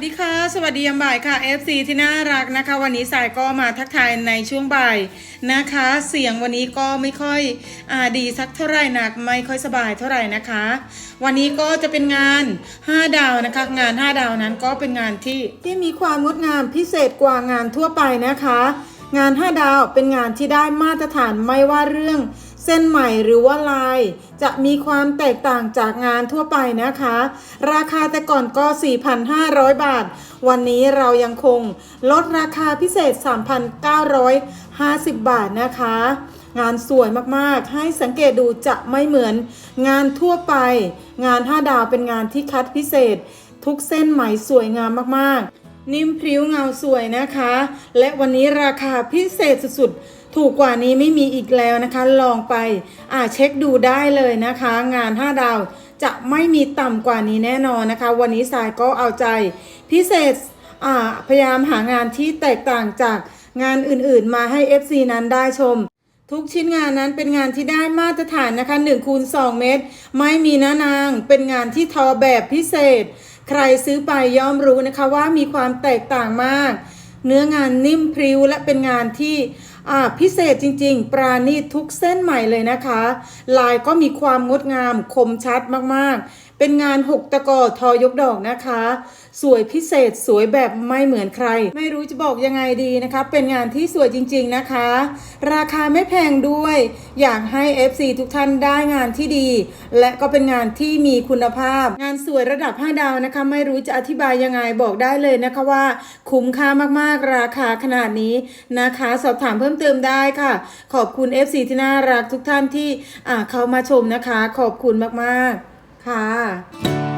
สวัสดียามบ่ายค่ะ FC ที่น่ารักนะคะ วันนี้สายก็มาทักทายในช่วงบ่ายนะคะ เสียงวันนี้ก็ไม่ค่อยอดีสักเท่าไหร่นัก ไม่ค่อยสบายเท่าไหร่นะคะ วันนี้ก็จะเป็นงาน 5 ดาวนะคะ งาน 5 ดาวนั้นก็เป็นงานที่ที่มีความงดงามพิเศษกว่างานทั่วไปนะคะ งาน 5 ดาวเป็นงานที่ได้มาตรฐานไม่ว่าเรื่อง เส้นใหม่หรือว่าลาย จะมีความแตกต่างจากงานทั่วไปนะคะ ราคาแต่ก่อนก็ 4,500 บาท วันนี้เรายังคงลดราคาพิเศษ 3,950 บาทนะคะ งานสวยมากๆ ให้สังเกตดูจะไม่เหมือนงานทั่วไป งาน 5 ดาวเป็นงานที่คัดพิเศษ ทุกเส้นไหมสวยงามมากๆ นิ่มพริ้วเงาสวยนะคะ และวันนี้ราคาพิเศษสุดๆ ถูกกว่านี้ไม่มีอีกแล้วนะคะลองไปอ่าเช็คดูได้เลยนะคะ งาน 5 ดาว จะไม่มีต่ำกว่านี้แน่นอนนะคะ วันนี้สายก็เอาใจ พิเศษอ่าพยายามหางานที่แตกต่างจากงานอื่นๆ มาให้ FC นั้นได้ชม ทุกชิ้นงานนั้นเป็นงานที่ได้มาตรฐานนะคะ1คูณ2เมตร ไม่มีน้านาง เป็นงานที่ทอแบบพิเศษ ใครซื้อไปย่อมรู้นะคะว่ามีความแตกต่างมาก เนื้องานนิ่มพริ้วและเป็นงานที่ อ่าพิเศษจริงๆ ปราณีตทุกเส้นใหม่เลยนะคะ ลายก็มีความงดงามคมชัดมากๆ เป็นงานหกตะกอทอยกดอกนะคะ สวยพิเศษสวยแบบไม่เหมือนใคร ไม่รู้จะบอกยังไงดีนะคะ เป็นงานที่สวยจริงๆนะคะ ราคาไม่แพงด้วย อยากให้ FC ทุกท่านได้งานที่ดี และก็เป็นงานที่มีคุณภาพ งานสวยระดับ 5 ดาวนะคะ ไม่รู้จะอธิบายยังไงบอกได้เลยนะคะว่า คุ้มค่ามากๆราคาขนาดนี้นะคะ สอบถามเพิ่มเติมได้ค่ะ ขอบคุณ FC ที่น่ารักทุกท่านที่เข้ามาชมนะคะ ขอบคุณมากๆ ค่ะ